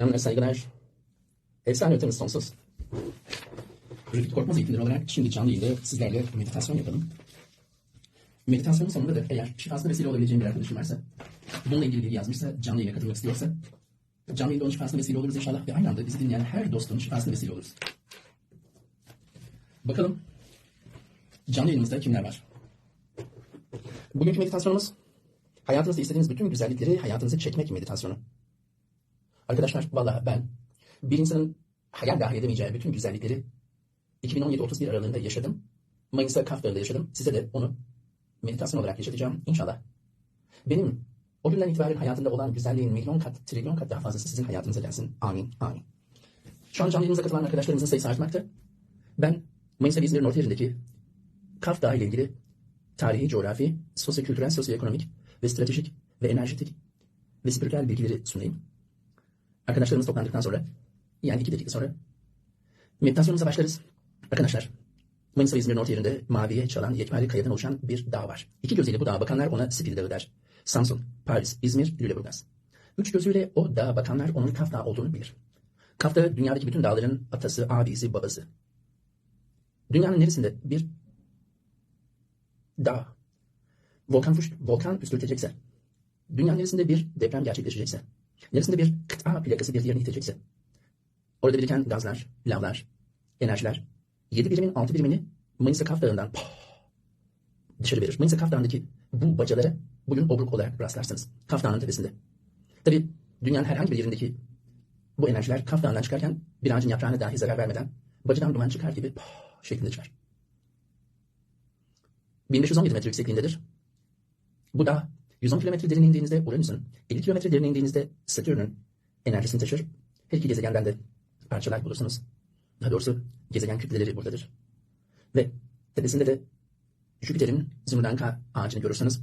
Selamlar, saygılar. Efsane ötemiz sonsuz. Rüfit Korkmaz eğitimleri olarak şimdi canlı yayında sizlerle meditasyon yapalım. Meditasyonun sonunda da eğer şifasına vesile olabileceğim bir arkadaşım varsa, bununla ilgili biri yazmışsa, canlı yayına katılmak istiyorsa, canlı yayında onun şifasına vesile oluruz inşallah ve aynı anda bizi dinleyen her dostun şifasına vesile oluruz. Bakalım canlı yayınımızda kimler var? Bugünkü meditasyonumuz hayatınızda istediğiniz bütün güzellikleri hayatınıza çekmek meditasyonu. Arkadaşlar vallahi ben bir insanın hayal dahi edemeyeceği bütün güzellikleri 2017-31 aralığında yaşadım. Mayıs'ta Kaf Dağı'nda yaşadım. Size de onu meditasyon olarak yaşatacağım inşallah. Benim o günden itibaren hayatımda olan güzelliğin milyon kat, trilyon kat daha fazlası sizin hayatınıza gelsin. Amin, amin. Şu an canlı katılan arkadaşlarımızın sayısı artmakta. Ben Mayıs'ta İzmir'in orta yerindeki Kaf Dağı ile ilgili tarihi, coğrafi, sosyo-kültürel, sosyoekonomik ve stratejik ve enerjetik ve spiritüel bilgileri sunayım. Arkadaşlarımız toplandıktan sonra, yani iki dakika sonra meditasyonumuza başlarız. Arkadaşlar, Manisa İzmir'in orta yerinde maviye çalan yekpare kayadan oluşan bir dağ var. İki gözüyle bu dağa bakanlar ona Spil Dağı der. Samsun, Paris, İzmir, Lüleburgaz. Üç gözüyle o dağa bakanlar onun Kaf Dağı olduğunu bilir. Kaf Dağı dünyadaki bütün dağların atası, abisi, babası. Dünyanın neresinde bir dağ, volkan, volkan püskürtecekse, dünyanın neresinde bir deprem gerçekleşecekse, neresinde bir kıta plakası bir diğerini itecekse, orada biriken gazlar, lavlar, enerjiler, 7 birimin 6 birimini Manisa Kaf Dağı'ndan dışarı verir. Manisa Kaf Dağı'ndaki bu bacalara bugün obruk olarak rastlarsınız. Kaf Dağı'nın tepesinde. Tabi dünyanın herhangi bir yerindeki bu enerjiler Kaf Dağı'ndan çıkarken bir ağacın yaprağına dahi zarar vermeden bacadan duman çıkar gibi şeklinde çıkar. 1517 metre yüksekliğindedir. Bu dağ 110 kilometre derine indiğinizde Uranüs'ün, 50 kilometre derine indiğinizde Satürn'ün enerjisini taşır. Her iki gezegenden de parçalar bulursunuz. Daha doğrusu gezegen kütleleri buradadır. Ve tepesinde de Jüpiter'in Zümrüdanka ağacını görürsünüz.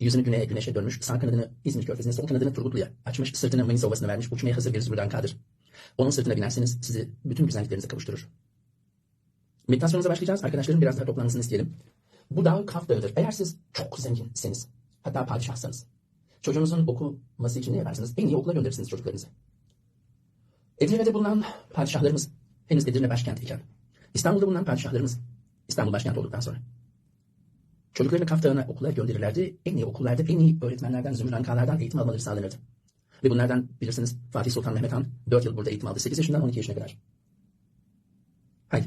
Yüzünü güneye, güneşe dönmüş, sağ kanadını İzmir körfezine, sol kanadını Turgutlu'ya açmış, sırtını Manisa Ovası'na vermiş, uçmaya hazır bir Zümrüdankadır. Onun sırtına binerseniz sizi bütün güzelliklerinize kavuşturur. Meditasyonumuza başlayacağız. Arkadaşlarım biraz daha toplanmasını isteyelim. Bu dağ Kaf Dağı'dır. Eğer siz çok zenginseniz, hatta padişahsanız, çocuğunuzun okuması için ne yaparsınız? En iyi okula gönderirsiniz çocuklarınızı. Edirne'de bulunan padişahlarımız henüz Edirne başkent iken, İstanbul'da bulunan padişahlarımız İstanbul başkent olduktan sonra çocuklarını Kaf okula gönderirlerdi. En iyi okullarda, en iyi öğretmenlerden, zümrüdankalardan eğitim almaları sağlanırdı. Ve bunlardan bilirsiniz Fatih Sultan Mehmet Han 4 yıl burada eğitim aldı. 8 yaşından 12 yaşına kadar. Haydi.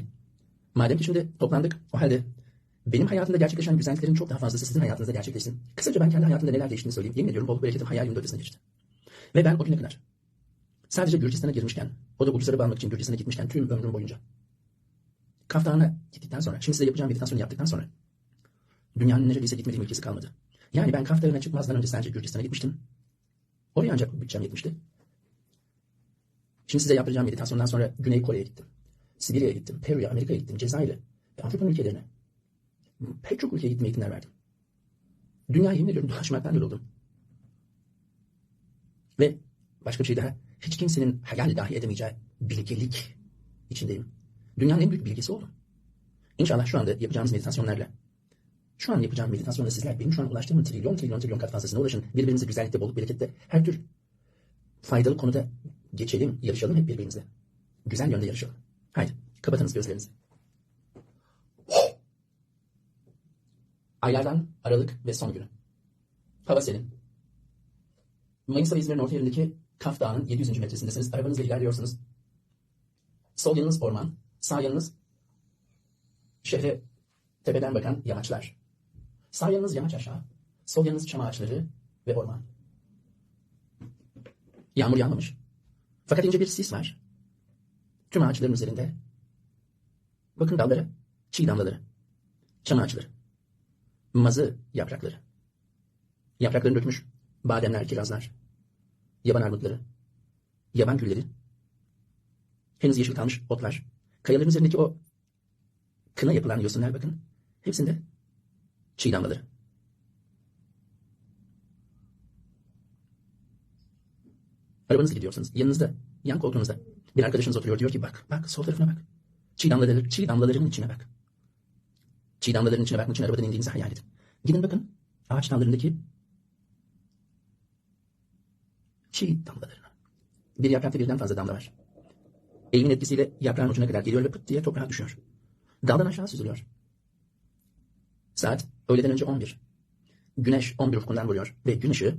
Madem ki şimdi toplandık, o halde benim hayatımda gerçekleşen güzelliklerin çok daha fazlası sizin hayatınızda gerçekleşsin. Kısaca ben kendi hayatımda neler değiştiğini söyleyeyim. Yemin ediyorum bolluk bereketim hayalimin ötesine geçti. Ve ben o güne kadar sadece Gürcistan'a girmişken, o da ucuzları bağlamak için Gürcistan'a gitmişken tüm ömrüm boyunca Kaf Dağı'na gittikten sonra, şimdi size yapacağım meditasyonu yaptıktan sonra dünyanın neredeyse gitmediğim ülkesi kalmadı. Yani ben Kaf Dağı'na çıkmazdan önce sadece Gürcistan'a gitmiştim. Oraya ancak bütçem yetmişti. Şimdi size yapacağım meditasyondan sonra Güney Kore'ye gittim. Sibirya'ya gittim, Peru'ya, Amerika'ya gittim, Cezayir'e ve Afrika ülkelerine. Pek çok ülkeye gitme eğitimler verdim. Dünyayı yemin ediyorum dolaşmaktan yoruldum. Ve başka bir şey daha. Hiç kimsenin hayal dahi edemeyeceği bilgelik içindeyim. Dünyanın en büyük bilgisi oldum. İnşallah şu anda yapacağımız meditasyonlarla şu an yapacağım meditasyonda sizler benim şu an ulaştığım trilyon trilyon trilyon kat fazlasına ulaşın. Birbirimize güzellikte, bolluk, berekette, her tür faydalı konuda geçelim, yarışalım hep birbirimizle. Güzel yönde yarışalım. Haydi kapatınız gözlerinizi. Aylardan Aralık ve son günü. Hava serin. Manisa ve İzmir'in orta yerindeki Kaf Dağı'nın 700. metresindesiniz. Arabanızla ilerliyorsunuz. Sol yanınız orman, sağ yanınız şehre tepeden bakan yamaçlar. Sağ yanınız yamaç aşağı, sol yanınız çam ağaçları ve orman. Yağmur yağmamış. Fakat ince bir sis var. Tüm ağaçların üzerinde. Bakın dalları, çiğ damlaları, çam ağaçları, mazı yaprakları. Yapraklarını dökmüş bademler, kirazlar, yaban armutları, yaban gülleri, henüz yeşil kalmış otlar, kayaların üzerindeki o kına yapılan yosunlar bakın, hepsinde çiğ damlaları. Arabanızla gidiyorsanız yanınızda, yan koltuğunuzda bir arkadaşınız oturuyor diyor ki bak, bak sol tarafına bak. Çiğ damlaları, çiğ damlalarının içine bak. Çiğ damlaların içine bakmak için arabadan indiğinizi hayal edin. Gidin bakın ağaç dallarındaki çiğ damlalarına. Bir yaprakta birden fazla damla var. Eğimin etkisiyle yaprağın ucuna kadar geliyor ve pıt diye toprağa düşüyor. Daldan aşağı süzülüyor. Saat öğleden önce 11. Güneş 11 ufkundan vuruyor ve gün ışığı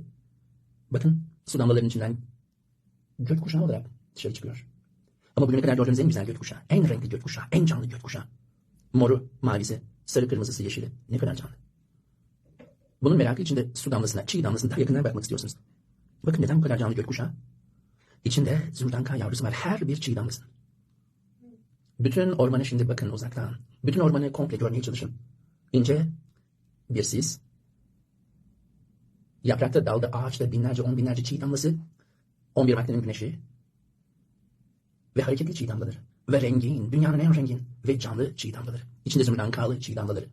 bakın su damlalarının içinden gökkuşağı olarak dışarı çıkıyor. Ama bugüne kadar gördüğümüz en güzel gökkuşağı, en renkli gökkuşağı, en canlı gökkuşağı. Moru, mavisi, sarı kırmızısı, yeşili. Ne kadar canlı. Bunun merakı içinde su damlasına, çiğ damlasına daha yakından bakmak istiyorsunuz. Bakın neden bu kadar canlı gökkuşağı? İçinde zurdanka yavrusu var her bir çiğ damlasının. Bütün ormanı şimdi bakın uzaktan. Bütün ormanı komple görmeye çalışın. İnce bir sis. Yaprakta, dalda, ağaçta binlerce, on binlerce çiğ damlası. 11 vaktimin güneşi. Ve hareketli çiğ damlaları. Ve rengin, dünyanın en rengin ve canlı çiğ damlaları. İçinde zümrüdankalı çiğ damlaları.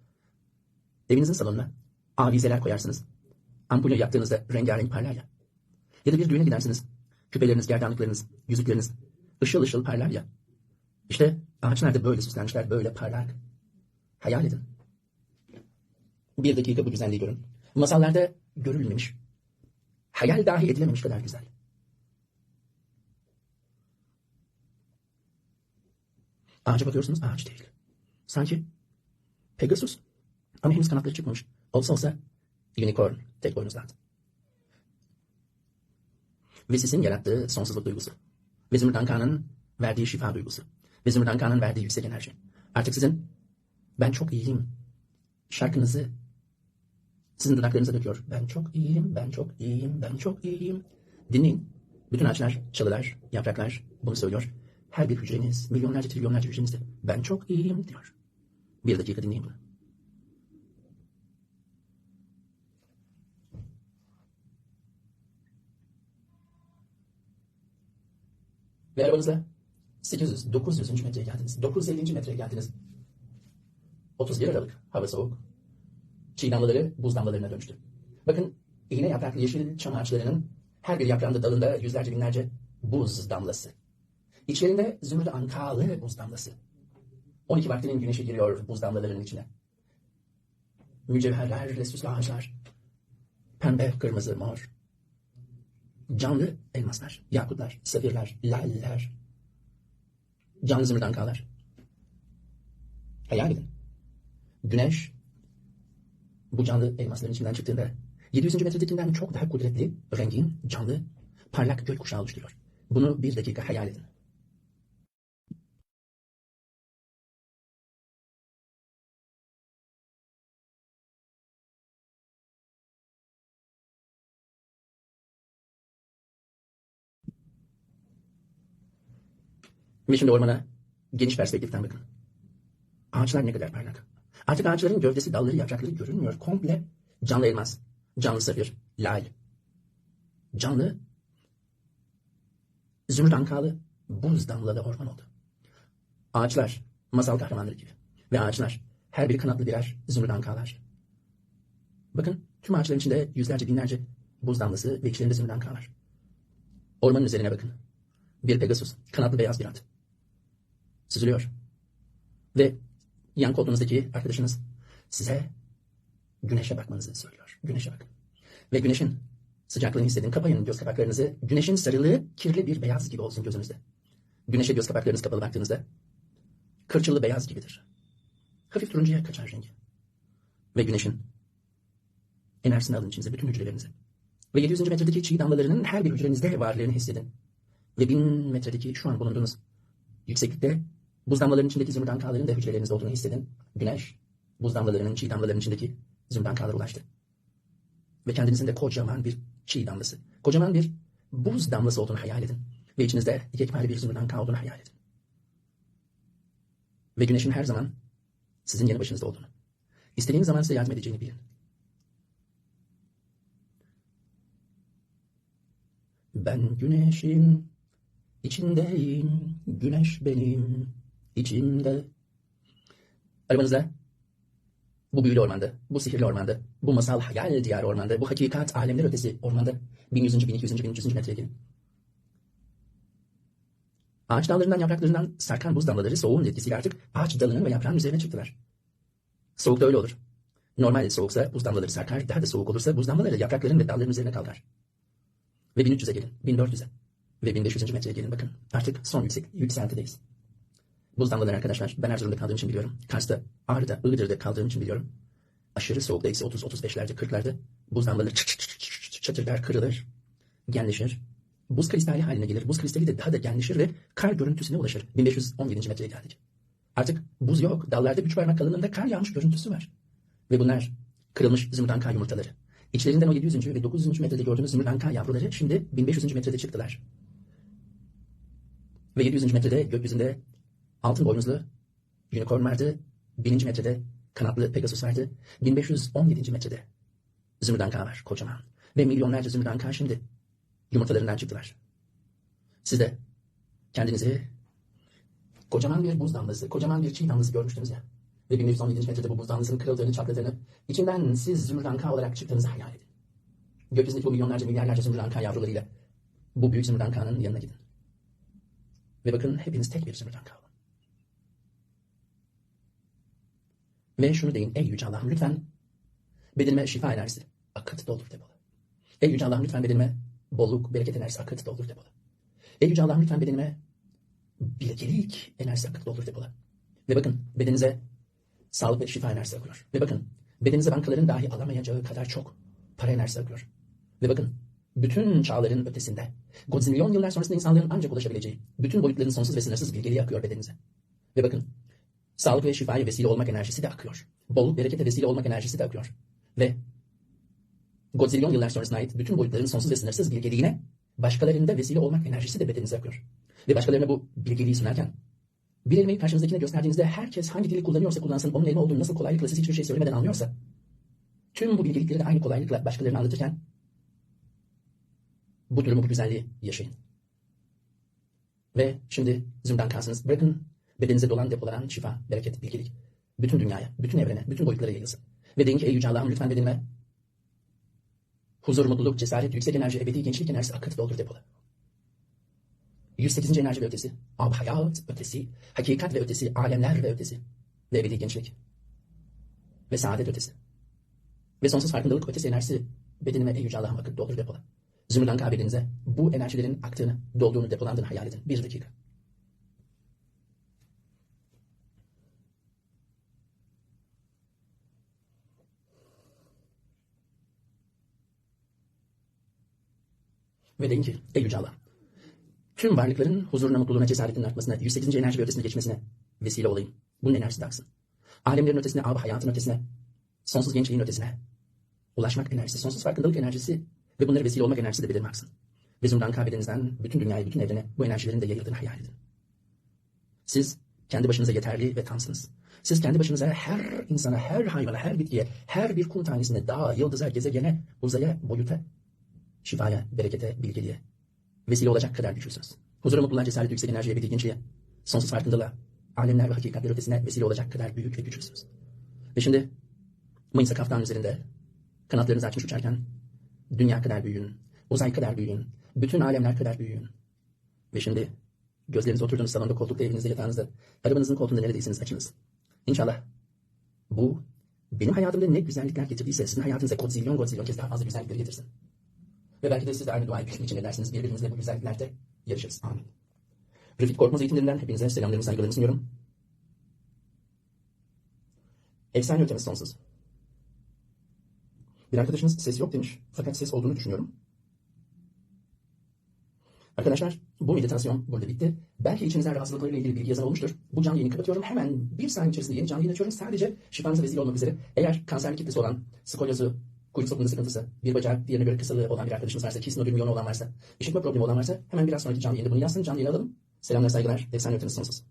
Evinizin salonuna avizeler koyarsınız. Ampulü yaktığınızda rengarenk parlar ya. Ya da bir düğüne gidersiniz. Küpeleriniz, gerdanlıklarınız, yüzükleriniz ışıl ışıl parlar ya. İşte ağaçlar da böyle süslenmişler, böyle parlak. Hayal edin. Bir dakika bu güzelliği görün. Masallarda görülmemiş, hayal dahi edilememiş kadar güzel. Ağaca bakıyorsunuz, ağaç değil. Sanki Pegasus ama henüz kanatları çıkmamış. Olsa olsa unicorn, tek boynuzlu at. Ve sisin yarattığı sonsuzluk duygusu. Ve Zümrüt verdiği şifa duygusu. Ve Zümrüt verdiği yüksek enerji. Artık sizin ben çok iyiyim şarkınızı sizin dudaklarınıza döküyor. Ben çok iyiyim, ben çok iyiyim, ben çok iyiyim. Dinleyin. Bütün ağaçlar, çalılar, yapraklar bunu söylüyor. Her bir hücreniz, milyonlarca, trilyonlarca hücrenizde ben çok iyiyim diyor. Bir dakika dinleyin bunu. Ve arabanızla 800, 900. metreye geldiniz. 950. metreye geldiniz. 31 Aralık. Hava soğuk. Çiğ damlaları buz damlalarına dönüştü. Bakın iğne yapraklı yeşil çam ağaçlarının her bir yaprağında dalında yüzlerce binlerce buz damlası. İçlerinde zümrüt ankalı buz damlası. 12 vaktinin güneşi giriyor buz damlalarının içine. Mücevherler, süslü ağaçlar. Pembe, kırmızı, mor. Canlı elmaslar, yakutlar, safirler, laller. Canlı zümrüt ankalar. Hayal edin. Güneş bu canlı elmasların içinden çıktığında 700. metredekinden çok daha kudretli, rengin, canlı, parlak gökkuşağı oluşturuyor. Bunu bir dakika hayal edin. Ve şimdi ormana geniş perspektiften bakın. Ağaçlar ne kadar parlak. Artık ağaçların gövdesi, dalları, yaprakları görünmüyor. Komple canlı elmas, canlı safir, lal, canlı zümrüt ankalı buz damlalı orman oldu. Ağaçlar masal kahramanları gibi. Ve ağaçlar her biri kanatlı birer zümrüt ankalar. Bakın tüm ağaçların içinde yüzlerce binlerce buz damlası ve içlerinde zümrüt ankalar. Ormanın üzerine bakın. Bir Pegasus, kanatlı beyaz bir at. Süzülüyor. Ve yan koltuğunuzdaki arkadaşınız size güneşe bakmanızı söylüyor. Güneşe bakın. Ve güneşin sıcaklığını hissedin. Kapayın göz kapaklarınızı. Güneşin sarılığı kirli bir beyaz gibi olsun gözünüzde. Güneşe göz kapaklarınız kapalı baktığınızda kırçıllı beyaz gibidir. Hafif turuncuya kaçar rengi. Ve güneşin enerjisini alın içinize bütün hücrelerinize. Ve 700. metredeki çiğ damlalarının her bir hücrenizde varlığını hissedin. Ve 1000 metredeki şu an bulunduğunuz yükseklikte Buz damlalarının içindeki zümrüt ankaların da hücrelerinizde olduğunu hissedin. Güneş, buz damlalarının, çiğ damlalarının içindeki zümrüt ankalara ulaştı. Ve kendinizin de kocaman bir çiğ damlası, kocaman bir buz damlası olduğunu hayal edin. Ve içinizde ekmali bir zümrüt anka olduğunu hayal edin. Ve güneşin her zaman sizin yanı başınızda olduğunu. İstediğiniz zaman size yardım edeceğini bilin. Ben güneşin içindeyim, güneş benim içimde. Arabanızda bu büyülü ormanda, bu sihirli ormanda, bu masal hayal diyarı ormanda, bu hakikat alemler ötesi ormanda 1100. 1200. 1300. metreye gelin. Ağaç dallarından yapraklarından sarkan buz damlaları soğuğun etkisiyle artık ağaç dalının ve yaprağın üzerine çıktılar. Soğuk da öyle olur. Normal soğuksa buz damlaları sarkar, daha da soğuk olursa buz damlaları yaprakların ve dalların üzerine kalkar. Ve 1300'e gelin, 1400'e. Ve 1500. metreye gelin bakın. Artık son yüksek, yükseltideyiz. Buz damlaları arkadaşlar. Ben Erzurum'da kaldığım için biliyorum. Kars'ta, Ağrı'da, Iğdır'da kaldığım için biliyorum. Aşırı soğukta eksi 30-35'lerde, 40'larda buz damlaları çıt çıt çatırlar, kırılır, genleşir. Buz kristali haline gelir. Buz kristali de daha da genleşir ve kar görüntüsüne ulaşır. 1517. metreye geldik. Artık buz yok. Dallarda üç parmak kalınlığında kar yağmış görüntüsü var. Ve bunlar kırılmış zümrüt kar yumurtaları. İçlerinden o 700. ve 900. metrede gördüğümüz zümrüt anka yavruları şimdi 1500. metrede çıktılar. Ve 700. metrede gökyüzünde altın boynuzlu unicorn vardı. 1000. metrede kanatlı Pegasus vardı. 1517. metrede zümrüt anka var kocaman. Ve milyonlarca zümrüt anka şimdi yumurtalarından çıktılar. Siz de kendinizi kocaman bir buz damlası, kocaman bir çiğ damlası görmüştünüz ya. Ve 1117. metrede bu buz damlasının kırıldığını, çatladığını, içinden siz zümrüt anka olarak çıktığınızı hayal edin. Gökyüzündeki bu milyonlarca, milyarlarca zümrüt anka yavrularıyla bu büyük zümrüt ankanın yanına gidin. Ve bakın hepiniz tek bir zümrüt anka olun. Ve şunu deyin, ey Yüce Allah'ım lütfen bedenime şifa enerjisi akıt doldur depola. Ey Yüce Allah'ım lütfen bedenime bolluk, bereket enerjisi akıt doldur depola. Ey Yüce Allah'ım lütfen bedenime bilgelik enerjisi akıt doldur depola. Ve bakın bedeninize sağlık ve şifa enerjisi akıyor. Ve bakın bedeninize bankaların dahi alamayacağı kadar çok para enerjisi akıyor. Ve bakın bütün çağların ötesinde Godzillion yıllar sonrasında insanlığın ancak ulaşabileceği bütün boyutların sonsuz ve sınırsız bilgeliği akıyor bedeninize. Ve bakın sağlık ve şifaya vesile olmak enerjisi de akıyor. Bolluk, berekete vesile olmak enerjisi de akıyor. Ve Godzillion yıllar sonrasına ait bütün boyutların sonsuz ve sınırsız bilgeliğine başkalarında vesile olmak enerjisi de bedeninize akıyor. Ve başkalarına bu bilgeliği sunarken bir elmayı karşınızdakine gösterdiğinizde herkes hangi dili kullanıyorsa kullansın onun elma olduğunu nasıl kolaylıkla siz hiçbir şey söylemeden anlıyorsa tüm bu bilgelikleri de aynı kolaylıkla başkalarına anlatırken bu durumu bu güzelliği yaşayın. Ve şimdi zümrüt kalsınız. Bırakın bedeninize dolan depolanan şifa, bereket, bilgelik bütün dünyaya, bütün evrene, bütün boyutlara yayılsın. Ve deyin ki ey Yüce Allah'ım lütfen bedenime huzur, mutluluk, cesaret, yüksek enerji, ebedi gençlik enerjisi akıt doldur depola. 108. enerji ve ötesi, ab hayat ötesi, hakikat ve ötesi, alemler ve ötesi ve ebedi gençlik ve saadet ötesi ve sonsuz farkındalık ötesi enerjisi bedenime ey yüce Allah'ım akıt doldur depola. Zümrüt kabirinize bu enerjilerin aktığını, dolduğunu, depolandığını hayal edin. Bir dakika. Ve deyin ey yüce Allah'ım tüm varlıkların huzuruna, mutluluğuna, cesaretinin artmasına, 108. enerji ve ötesine geçmesine vesile olayım. Bunun enerjisi de aksın. Alemlerin ötesine, av hayatın ötesine, sonsuz gençliğin ötesine ulaşmak enerjisi, sonsuz farkındalık enerjisi ve bunlara vesile olmak enerjisi de bedenime aksın. Ve zümrüt kabedenizden bütün dünyayı, bütün evrene bu enerjilerin de yayıldığını hayal edin. Siz kendi başınıza yeterli ve tamsınız. Siz kendi başınıza her insana, her hayvana, her bitkiye, her bir kum tanesine, dağa, yıldıza, gezegene, uzaya, boyuta, şifaya, berekete, bilgeliğe vesile olacak kadar güçlüsünüz. Huzura, mutluluğa, cesaret, yüksek enerjiye, ebedi gençliğe, sonsuz farkındalığa, alemler ve hakikatler ötesine vesile olacak kadar büyük ve güçlüsünüz. Ve şimdi Mayıs'a kaftan üzerinde kanatlarınızı açmış uçarken dünya kadar büyüyün, uzay kadar büyüyün, bütün alemler kadar büyüyün. Ve şimdi gözleriniz oturduğunuz salonda, koltukta, evinizde, yatağınızda, arabanızın koltuğunda neredeyseniz açınız. İnşallah bu benim hayatımda ne güzellikler getirdiyse sizin hayatınıza godzilyon godzilyon kez daha fazla güzellikleri getirsin. Ve belki de siz de aynı duayı bizim için edersiniz. Birbirimizle bu güzelliklerde yarışırız. Amin. Refit Korkmaz eğitimlerinden hepinize selamlarımı, saygılarımı sunuyorum. Efsane ötemiz sonsuz. Bir arkadaşınız ses yok demiş. Fakat ses olduğunu düşünüyorum. Arkadaşlar bu meditasyon burada bitti. Belki içinizden rahatsızlıklarıyla ilgili bilgi yazan olmuştur. Bu canlı yayını kapatıyorum. Hemen bir saniye içerisinde yeni canlı yayın açıyorum. Sadece şifanıza vesile olmak üzere. Eğer kanserli kitlesi olan, skolyozu, kuyruk sokumunda sıkıntısı, bir bacağı diğerine göre kısalığı olan bir arkadaşımız varsa, kist nodül miyonu olan varsa, işitme problemi olan varsa hemen biraz sonraki canlı yayında bunu yazsın. Canlı yayını alalım. Selamlar, saygılar. Efsane öteniz sonsuz.